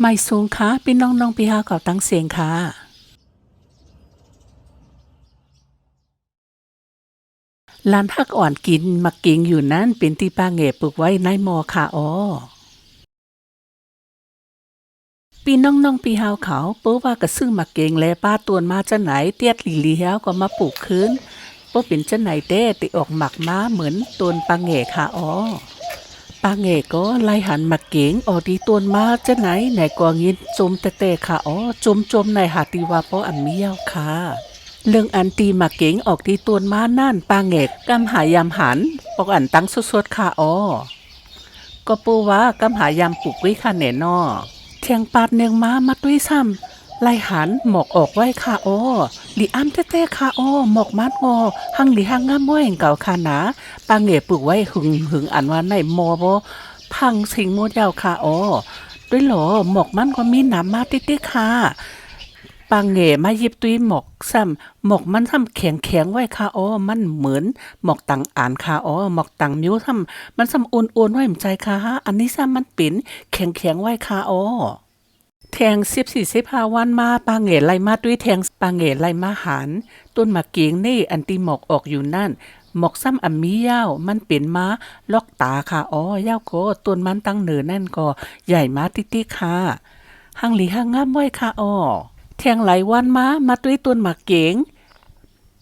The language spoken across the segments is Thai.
ไม่สูงค่ะพี่น้องน้องพี่ฮาเขาตั้งเสียงค่ะลานฮักอ่อนกินมักกิงอยู่นั่นเป็นที่ป้าเหงปลูกไว้ในมอค่ะอ๋อปีน้องน้องปีฮาวเขาเปิ้ว่าก็ซึ่งมักเกงแลป้าตวนมาจะไหนเตียดหลีลีเฮาก็มาปลูกคืนเปิ้เป็นจะไหนเด้ติออกหมักม้าเหมือนตวนปาเหงค่ะอ๋อ ปาเงก็ไล่หันมาเก๋งออดีตวนมาจะไหนไหนกว่างินจมแต่แต่ค่ะอ๋อจมจมในหาติวาเพราะอันเมียวค่ะเรื่องอันตีมาเก๋งออกที่ตวนมานั่นปาเงกกำหายามหันปอกอันตั้งสดๆค่ะอ๋อก็ปูว่ากำหายามปลูกว้ค่ะแน่นอเทียงปาดเนืองมามาด้วยซ้ำ ไล่หันหมอกออกไว้ค่ะอ๋อหลีอ้ำเต้ๆค่ะอ๋อหมอกมัดงอหังหลีหังงามม้อยแห่งเก่าค่ะนะปางเหงปลูกไว้หึงหึงอันว่าในมอบ่พังสิงโมดยาวค่ะอ๋อด้วยหรอหมอกมันก็มีหนามมาติดๆค่ะปางเหงมาหยิบตุ้ยหมอกซ้ำหมอกมันซ้ำแข็งแข็งไว้ค่ะอ๋อมันเหมือนหมอกตังอ่านค่ะอ๋อหมอกตังมิ้วซ้ำมันซ้ำอ้วนๆไว้หมใจค่ะอันนี้ซ้ำมันเป็นแข็งแข็งไว้ค่ะอ๋อ แทงสิบสี่สิบห้าวันมาปางเหงไลมาด้วยแทงปางเหงไลมาหันต้นมะเกียงนี่อันตีหมอกออกอยู่นั่นหมอกซ้ำอัมมียาวมันเป็นมาลอกตาค่ะอ๋อยาวโกต้นมันตั้งเหนือนั่นก็ใหญ่มาติติค่ะหังหลีหังงามไว้ค่ะอ๋อแทงหลายวันมามาด้วยต้นมะเกียง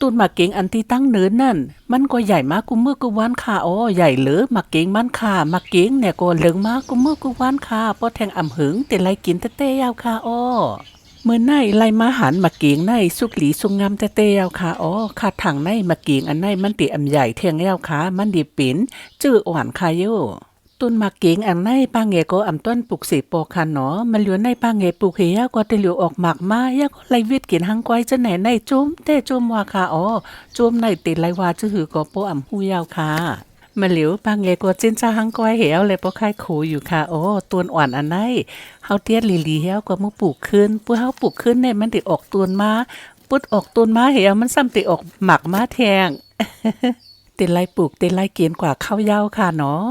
ต้นหมากเก๋งอันที่ตั้งเนินนั่น มันก็ใหญ่มากกุมือกุวันค่ะอ๋อใหญ่เหลือหมากเก๋งมันค่ะหมากเก๋งเนี่ยก็เหลืองมากกุมือกุวันค่ะเพราะแทงอ่ำหึงแต่ไรกินแต่เต้ยาวค่ะอ๋อเมื่อในไล่มาหันมาเก๋งในสุกหลีสุงงามแต่เต้ยาวค่ะอ๋อขาดถังในมาเก๋งอันในมันติอ่ำใหญ่แทงยาวค่ะมันดีเป็นจื้ออ่อนค่ะโย ต้นมะเก๋งอันในปางเงก็อำต้นปลูกสีปอค่ะเนาะมันเหลือในปางเงปลูกเฮียก็ได้เหลือออกหมากมายาก็ไลวิตกินหังก้อยจะไหนในจุ้มเต้จุ้มว่าค่ะอ๋อจุ้มในติดไลวาจะหือก็โปอำหูยาวค่ะมาเหลียวปางเงก็จินจ้าหังก้อยเหี่ยวเลยปอคายขูอยู่ค่ะ โอ้ต้นอ่อนอันในเฮาเตี้ยลีลีเหี่ยวก็มาปลูกขึ้นผู้เฮาปลูกขึ้นเนี่ยมันติออกต้นมาปุดออกต้นมาเหี่ยวมันซ้ำติออกหมากมาแทงติดไลปลูกติดไลเกียนกว่าข้าวยาวค่ะเนาะ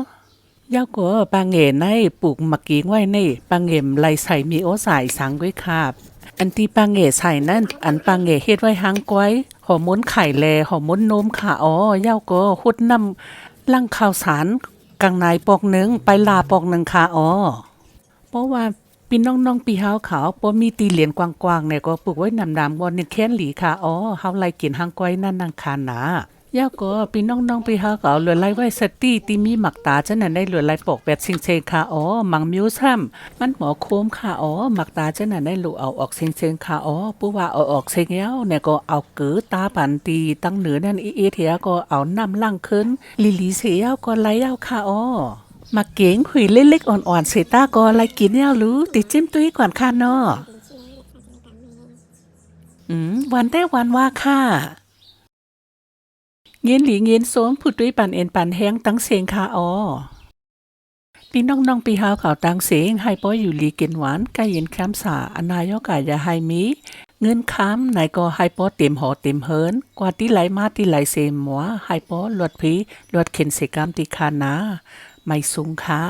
ยาวก็ปางเหงในปลูกมักกิงไว้ในปางเหงไหลใส่มีโอสายสังไว้ครับอันที่ปางเหงใส่นั่นอันปางเหงเฮ็ดไว้หางก้อยหอมม้นไข่แลหอมม้นนมค่ะอ๋อยาวก็หุดน้ำลังข้าวสารกลางในปอกหนึงไปลาปอกหนึงค่ะอ๋อเพราะว่าพี่น้องๆปีเฮาขาวบ่มีตีเหรียญกว้างๆเนี่ยก็ปลูกไว้นำๆบ่เนี่ยแค้นหลีค่ะอ๋อเฮาไล่กินหางก้อยนั่นนังคานา ยาก็พี่น้องๆไปหาเก่าเหลือไล่ไว้สตีที่มีหมักตาจันนั้นได้เหลือไล่ปอกแบบเซิงๆค่ะอ๋อมังมิวซ้ำมันหมอโคมค่ะอ๋อหมักตาจันนั้นได้ลูกเอาออกเซิงๆค่ะอ๋อผู้ว่าเอาออกเซิงแล้วเนี่ยก็เอาเกือตาปันตีตั้งเหนือนั่นอีเอเทียก็เอาน้ำล่างขึ้นลิลีเสียก็ไล่ยาค่ะอ๋อมาเก๋งหุยเล็กๆอ่อนๆเสตาก็ไล่กินยารู้ติดจิ้มตุ้ยก่อนค่ะเนาะอืมวันได้วันว่าค่ะ เงินหลีเงินโสมผู้ด้วยปันเอ็นปันแห้งตั้งเสียงคาออพี่น้องน้องปีหาวข่าวตังเสียงให้ป้อยอยู่หลีเกินหวานใกล้เย็นแคมสาอนายกายาให้มี เงินค้ำไหนก็ให้ป้อเต็มหอเต็มเฮินกว่าที่ไหลมาที่ไหลเสมหมัวให้ป้อลวดพีลวดเข็นเสกามติคานาไม่สูงค้า